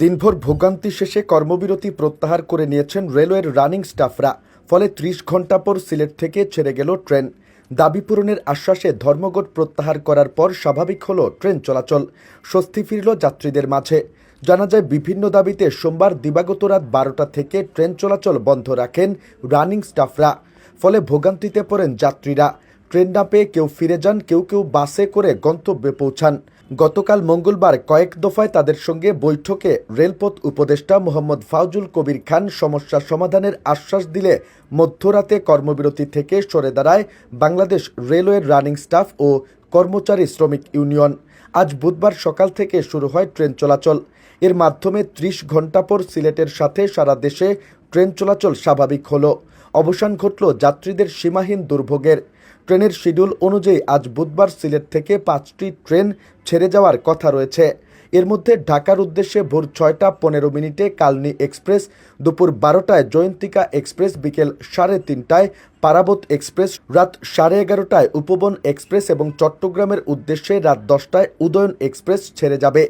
দিনভর ভোগান্তি শেষে কর্মবিরতি প্রত্যাহার করে নিয়েছেন রেলওয়ের রানিং স্টাফরা। ফলে ত্রিশ ঘণ্টা পর সিলেট থেকে ছেড়ে গেল ট্রেন। দাবি পূরণের আশ্বাসে ধর্মঘট প্রত্যাহার করার পর স্বাভাবিক হল ট্রেন চলাচল। স্বস্তি ফিরল যাত্রীদের মাঝে। জানা যায়, বিভিন্ন দাবিতে সোমবার দিবাগত রাত বারোটা থেকে ট্রেন চলাচল বন্ধ রাখেন রানিং স্টাফরা। ফলে ভোগান্তিতে পড়েন যাত্রীরা। ট্রেন না পেয়ে কেউ ফিরে যান, কেউ কেউ বাসে করে গন্তব্যে পৌঁছান। গতকাল মঙ্গলবার কয়েক দফায় তাদের সঙ্গে বৈঠকে রেলপথ উপদেষ্টা মোহাম্মদ ফাউজুল কবির খান সমস্যা সমাধানের আশ্বাস দিলে মধ্যরাতে কর্মবিরতি থেকে সরে দাঁড়ায় বাংলাদেশ রেলওয়ের রানিং স্টাফ ও কর্মচারী শ্রমিক ইউনিয়ন। আজ বুধবার সকাল থেকে শুরু হয় ট্রেন চলাচল। এর মাধ্যমে ত্রিশ ঘণ্টা পর সিলেটের সাথে সারা দেশে ট্রেন চলাচল স্বাভাবিক হলো। অবসান ঘটল যাত্রীদের সীমাহীন দুর্ভোগের। ট্রেনের শিডিউল অনুযায়ী আজ বুধবার সিলেট থেকে পাঁচটি ট্রেন ছেড়ে যাওয়ার কথা রয়েছে। এর মধ্যে ঢাকার উদ্দেশ্যে ভোর ছয়টা পনেরো মিনিটে কালনি এক্সপ্রেস, দুপুর বারোটায় জয়ন্তিকা এক্সপ্রেস, বিকেল সাড়ে তিনটায় পারাবত এক্সপ্রেস, রাত সাড়ে এগারোটায় উপবন এক্সপ্রেস এবং চট্টগ্রামের উদ্দেশ্যে রাত দশটায় উদয়ন এক্সপ্রেস ছেড়ে যাবে।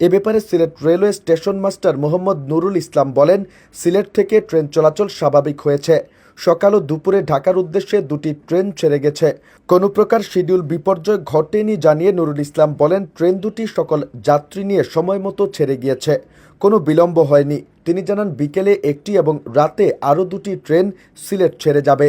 এ ব্যাপারে Sylhet railway station master Mohammad Nurul Islam বলেন, সিলেট থেকে ট্রেন চলাচল স্বাভাবিক হয়েছে। সকাল ও দুপুরে ঢাকার উদ্দেশ্যে দুটি ট্রেন ছেড়ে গেছে। কোনো প্রকার শিডিউল বিপর্যয় ঘটেনি জানিয়ে নুরুল ইসলাম বলেন, ট্রেন দুটি সকল যাত্রী নিয়ে সময় মতো ছেড়ে গিয়েছে। কোনো বিলম্ব হয়নি। তিনি জানান, বিকেলে একটি এবং রাতে আরও দুটি ট্রেন সিলেট ছেড়ে যাবে।